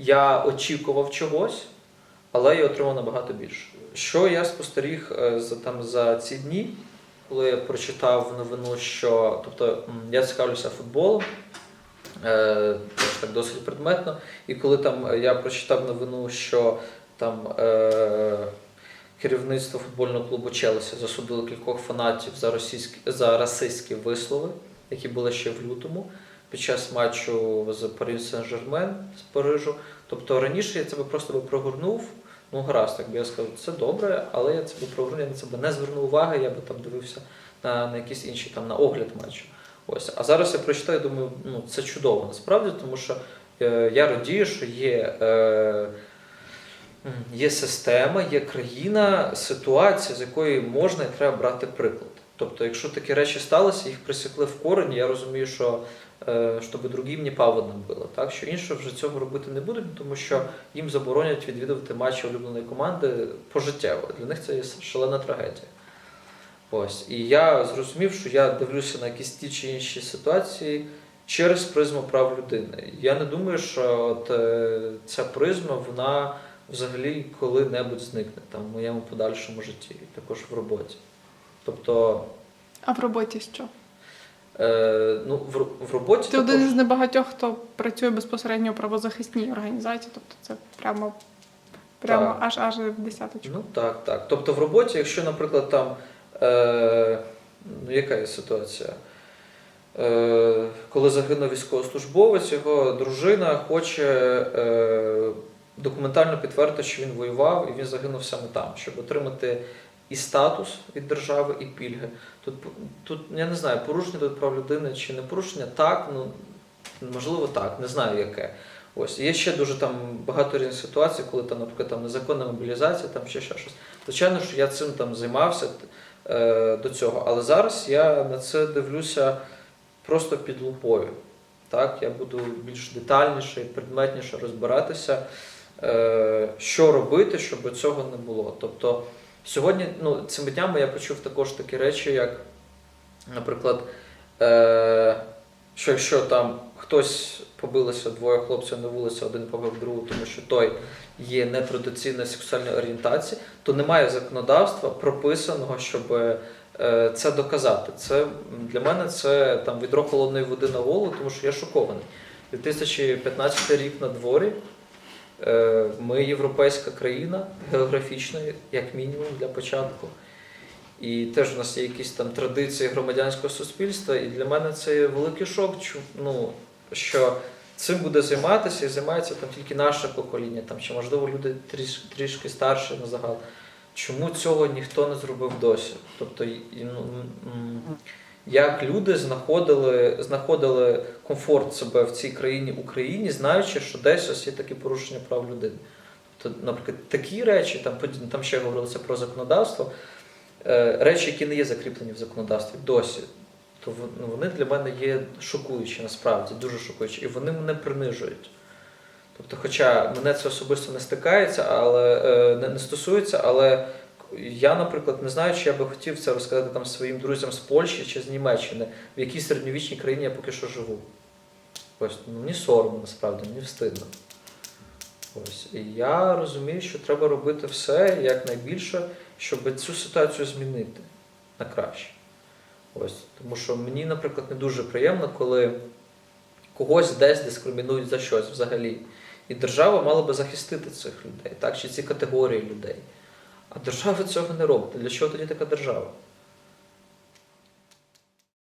я очікував чогось, але я отримав набагато більше. Що я спостеріг е, за, там, за ці дні, коли я прочитав новину, що тобто я цікавлюся футболом, е, так досить предметно, і коли там е, я прочитав новину, що там е, керівництво футбольного клубу Челсі засудило кількох фанатів за російські за расистські вислови, які були ще в лютому під час матчу з Парі Сен-Жермен з Парижу. Тобто раніше я це би просто би прогорнув. Ну, гаразд, якби я сказав, це добре, але я це би прогорнув, я на це би не звернув уваги, я би там дивився на, на якісь інші там на огляд матчу. Ось. А зараз я прочитаю, думаю, ну це чудово насправді, тому що е, я радію, що є. Е, Є система, є країна, ситуація, з якої можна і треба брати приклад. Тобто, якщо такі речі сталися, їх присікли в корені, я розумію, що е, щоб другим не паводно було. Так? Що інше вже цього робити не будуть, тому що їм заборонять відвідувати матчі улюбленої команди пожиттєво. Для них це є шалена трагедія. Ось. І я зрозумів, що я дивлюся на якісь ті чи інші ситуації через призму прав людини. Я не думаю, що от, е, ця призма, вона взагалі коли-небудь зникне там, в моєму подальшому житті, також в роботі. Тобто, А в роботі що? е, ну, в, в роботі Ти також, один із небагатьох, хто працює безпосередньо у правозахисній організації, тобто це прямо, прямо Так. аж аж в десяточку. Ну так, так. Тобто в роботі, якщо, наприклад, там е, ну, яка є ситуація? Е, коли загинув військовослужбовець, його дружина хоче е, документально підтвердити, що він воював і він загинув саме там, щоб отримати і статус від держави, і пільги. Тут, тут я не знаю, порушення тут прав людини чи не порушення, так, ну можливо, так, не знаю яке. Ось є ще дуже там багато різних ситуацій, коли там, наприклад, там незаконна мобілізація, там ще, ще щось. Звичайно, що я цим там займався е, до цього, але зараз я на це дивлюся просто під лупою. Так, я буду більш детальніше і предметніше розбиратися, е, що робити, щоб цього не було. Тобто сьогодні, ну, цими днями я почув також такі речі, як, наприклад, е, що якщо там хтось побилося двоє хлопців на вулиці, один побив другу, тому що той є нетрадиційної сексуальної орієнтації, то немає законодавства прописаного, щоб е, це доказати. Це для мене це там відро холодної води на голову, тому що я шокований. 2015 рік на дворі. Е, Ми європейська країна, географічна, як мінімум, для початку. І теж у нас є якісь там традиції громадянського суспільства, і для мене це є великий шок, ну, що цим буде займатися і займається там тільки наше покоління, там, чи можливо люди тріш, трішки старші на загал. Чому цього ніхто не зробив досі? Тобто, ну, як люди знаходили, знаходили комфорт себе в цій країні Україні, знаючи, що десь ось є такі порушення прав людини. Тобто, наприклад, такі речі, там, там ще говорилося про законодавство, е, речі, які не є закріплені в законодавстві досі, то ну, вони для мене є шокуючі, насправді, дуже шокуючі, і вони мене принижують. Тобто, хоча мене це особисто не стикається, але е, не, не стосується, але я, наприклад, не знаю, чи я би хотів це розказати там своїм друзям з Польщі чи з Німеччини, в якій середньовічній країні я поки що живу. Ось, ну, мені соромно насправді, мені встидно. Ось. І я розумію, що треба робити все якнайбільше, щоб цю ситуацію змінити на краще. Ось. Тому що мені, наприклад, не дуже приємно, коли когось десь дискримінують за щось взагалі. І держава мала би захистити цих людей, так? чи ці категорії людей. А держава цього не робить. Для чого тоді така держава?